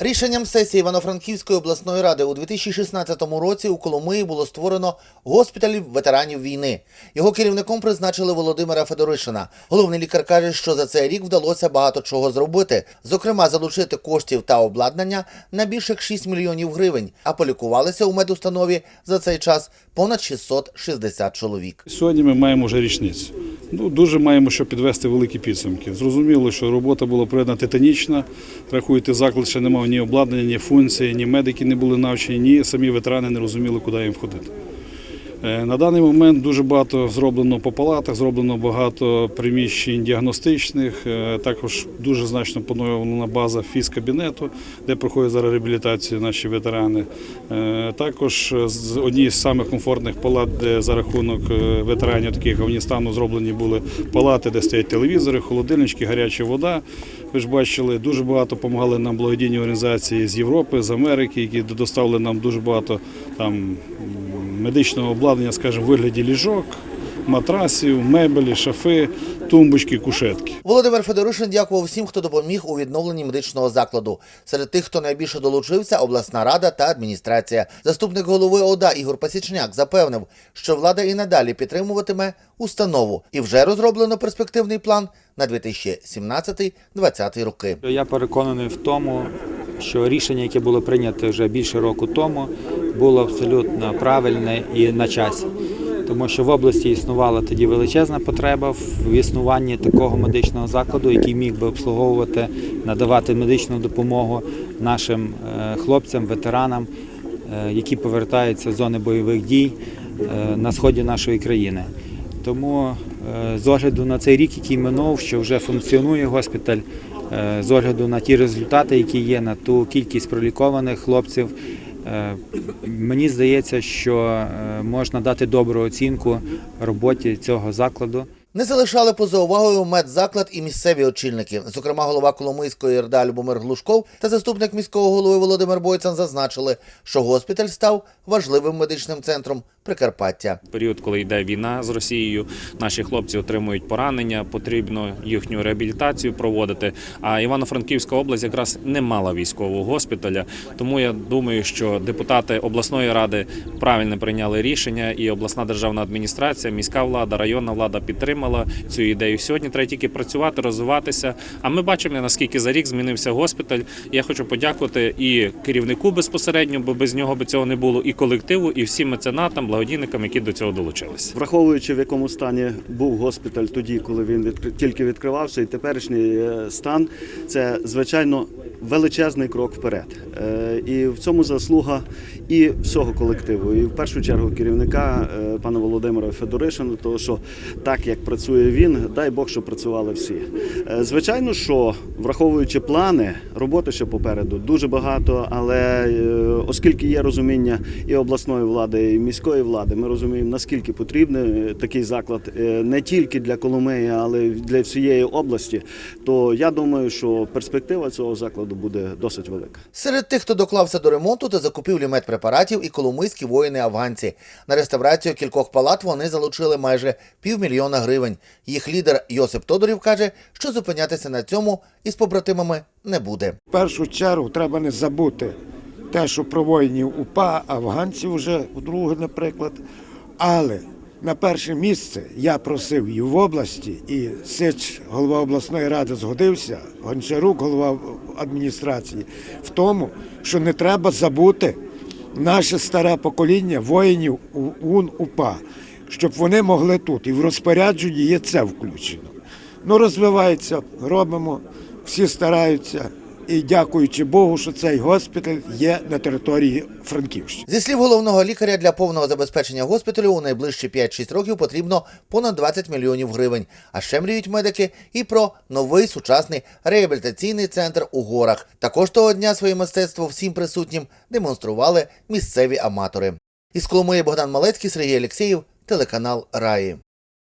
Рішенням сесії Івано-Франківської обласної ради у 2016 році у Коломиї було створено госпіталь ветеранів війни. Його керівником призначили Володимира Федоришина. Головний лікар каже, що за цей рік вдалося багато чого зробити, зокрема залучити коштів та обладнання на більших 6 мільйонів гривень, а полікувалися у медустанові за цей час понад 660 чоловік. Сьогодні ми маємо вже річницю. Ну, дуже маємо що підвести великі підсумки. Зрозуміло, що робота була проведена титанічна. Рахуйте, заклад ще не мав ні обладнання, ні функції, ні медики не були навчені, ні самі ветерани не розуміли, куди їм входити. Е, На даний момент дуже багато зроблено по палатах, зроблено багато приміщень діагностичних. е, Також дуже значно поновлена база фізкабінету, де проходять зараз реабілітацію наші ветерани. Е, Також з однієї з самих комфортних палат, де за рахунок ветеранів таких Афганістану зроблені були палати, де стоять телевізори, холодильнички, гаряча вода. Ви ж бачили, дуже багато допомагали нам благодійні організації з Європи, з Америки, які доставили нам дуже багато там медичного обладнання, скажімо, в вигляді ліжок, матрасів, мебелі, шафи, тумбочки, кушетки. Володимир Федоришин дякував всім, хто допоміг у відновленні медичного закладу. Серед тих, хто найбільше долучився, обласна рада та адміністрація. Заступник голови ОДА Ігор Пасічняк запевнив, що влада і надалі підтримуватиме установу, і вже розроблено перспективний план на 2017-2020 роки. Я переконаний в тому, що рішення, яке було прийнято вже більше року тому, було абсолютно правильне і на часі. Тому що в області існувала тоді величезна потреба в існуванні такого медичного закладу, який міг би обслуговувати, надавати медичну допомогу нашим е, хлопцям, ветеранам, е, які повертаються з зони бойових дій е, на сході нашої країни. Тому з огляду на цей рік, який минув, що вже функціонує госпіталь, з огляду на ті результати, які є, на ту кількість пролікованих хлопців, е, мені здається, що е, можна дати добру оцінку роботі цього закладу. Не залишали поза увагою медзаклад і місцеві очільники. Зокрема, голова Коломийської РДА Любомир Глушков та заступник міського голови Володимир Бойцан зазначили, що госпіталь став важливим медичним центром Прикарпаття. період, коли йде війна з Росією, наші хлопці отримують поранення, потрібно їхню реабілітацію проводити. А Івано-Франківська область якраз не мала військового госпіталя. Тому я думаю, що депутати обласної ради правильно прийняли рішення, і обласна державна адміністрація, міська влада, районна влада підтримала цю ідею. Сьогодні треба тільки працювати, розвиватися. А ми бачимо, наскільки за рік змінився госпіталь. Я хочу подякувати і керівнику безпосередньо, бо без нього би цього не було, і колективу, і всім меценатам, благодійникам, які до цього долучилися. Враховуючи в якому стані був госпіталь тоді, коли він тільки відкривався, і теперішній е, стан це звичайно величезний крок вперед. Е, І в цьому заслуга і всього колективу, і в першу чергу керівника е, пана Володимира Федоришина, тому що так як працює він, дай Бог, що працювали всі. Е, Звичайно, що враховуючи плани, роботи ще попереду дуже багато, але оскільки є розуміння і обласної влади, і міської влади, ми розуміємо, наскільки потрібний такий заклад не тільки для Коломиї, але й для всієї області, то я думаю, що перспектива цього закладу буде досить велика. Серед тих, хто доклався до ремонту та закупівлі медпрепаратів, і коломийські воїни-афганці. На реставрацію кількох палат вони залучили майже півмільйона гривень. Їх лідер Йосип Тодорів каже, що зупинятися на цьому із побратимами не буде. В першу чергу треба не забути те, що про воїнів УПА, афганців вже друге, наприклад. Але на перше місце я просив і в області, і Сич, голова обласної ради, згодився, Гончарук, голова адміністрації, в тому, що не треба забути наше старе покоління воїнів УН УПА, щоб вони могли тут. І в розпорядженні є це включено. Ну, розвивається, робимо, всі стараються. І дякуючи Богу, що цей госпіталь є на території Франківщини. Зі слів головного лікаря для повного забезпечення госпіталю у найближчі 5-6 років потрібно понад 20 мільйонів гривень. А ще мріють медики і про новий сучасний реабілітаційний центр у горах. Також того дня своє мистецтво всім присутнім демонстрували місцеві аматори. Із Коломиї Богдан Малецький, Сергій Алєксєєв, телеканал Раї.